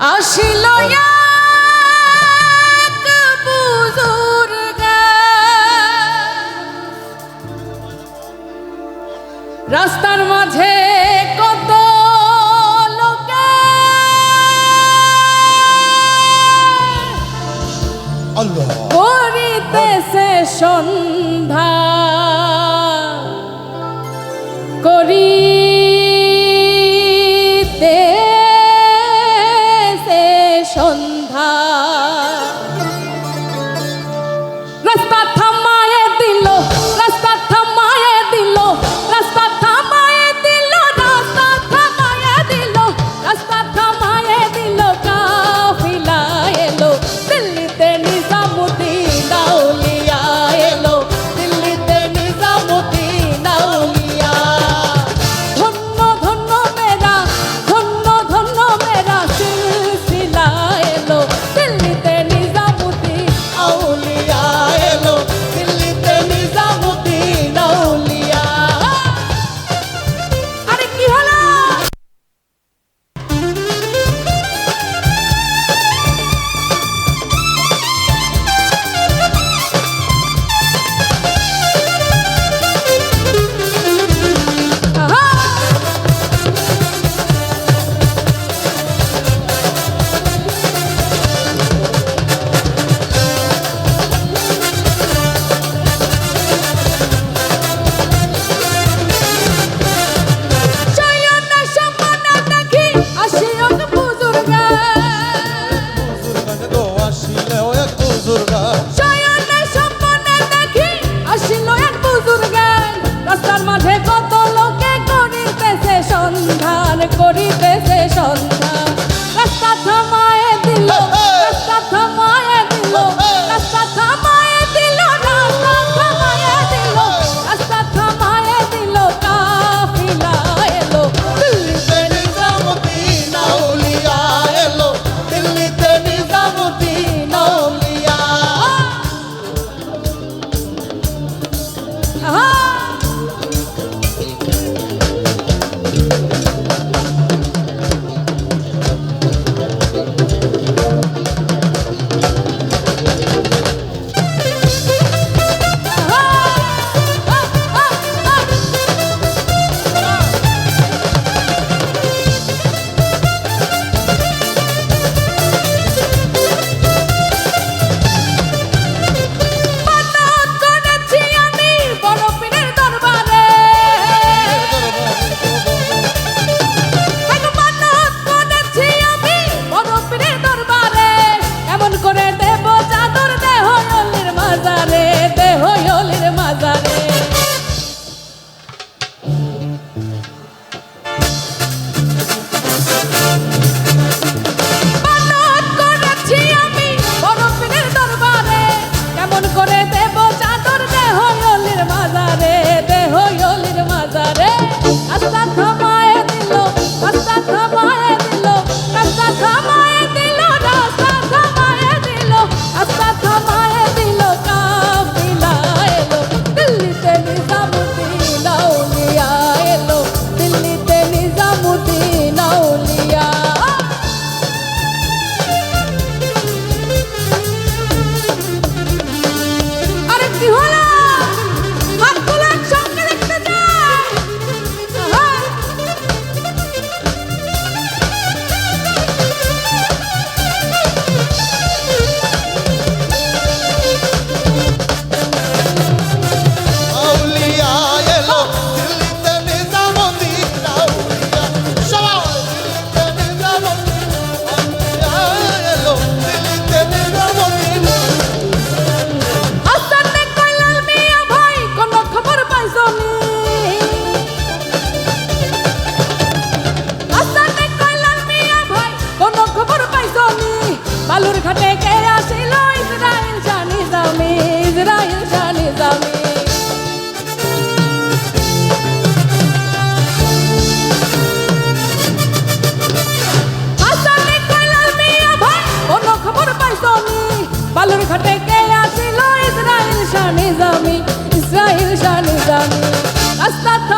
আসিল রাস্তার মাঝে কত করিতেছে সন্ধ্যা। করি শাহ নিজামি ইসরায়েল শাহ নিজামি রাস্তা